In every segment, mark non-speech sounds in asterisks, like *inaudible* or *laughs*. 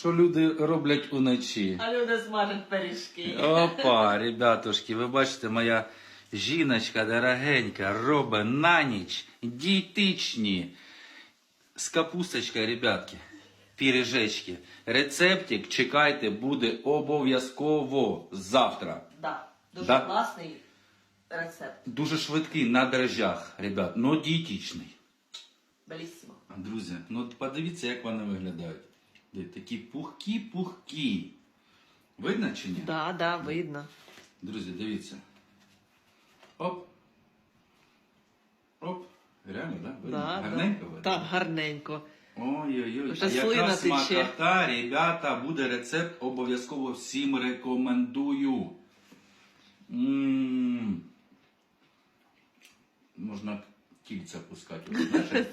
що люди роблять уночі. А люди смажать пиріжки. Опа, *laughs* ребятушки, ви бачите, моя жіночка дорогенька робить на ніч дієтичні з капусточкою, ребятки, піріжечки. Рецептик, чекайте, буде обов'язково завтра. Да, дуже Да. класний рецепт. Дуже швидкий на дрожжах, ребят, но дієтичний. Белісімо. Друзі, ну от подивіться, як вони виглядають. Де такі пухкі-пухкі. Видно чи ні? Да, да, видно. Друзі, дивіться. Оп. Оп. Реально, да? Видно? Да, Гарненько да. видно? Так, гарненько. Ой-ой-ой. А яка смакота, ребята, буде рецепт, обов'язково всім рекомендую. М. Можна кільця пускати, знаєш,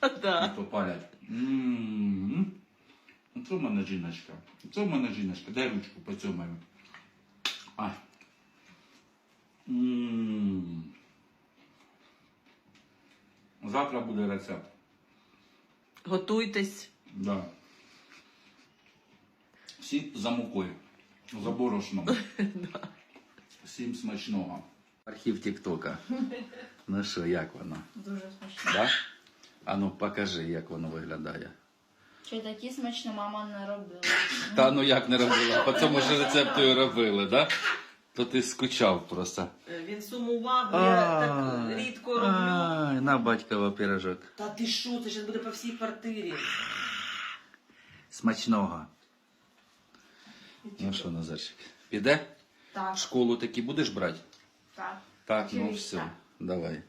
*laughs* Да. попалять. М. Це в мене жіночка. Це в мене жіночка. Дай ручку поцьомаю. А. М. Завтра буде рецепт. Готуйтесь. Да. Всі за мукою. За борошном. *laughs* Всім смачного. Архів Тіктока. Ну що, як воно? Дуже смачно. Да? А ну покажи, як воно виглядає. Чи такі смачно мама не робила? Та ну як не робила? По цьому ж рецепту і робили, да? То ти скучав просто. Він сумував, я так рідко роблю. Ай, на батькова пірожок. Та ти що, це ж буде по всій квартирі. Смачного. Ну що, Назарчик, піде? Так, Школу таки будеш брати? так. Так, ну все, так. давай.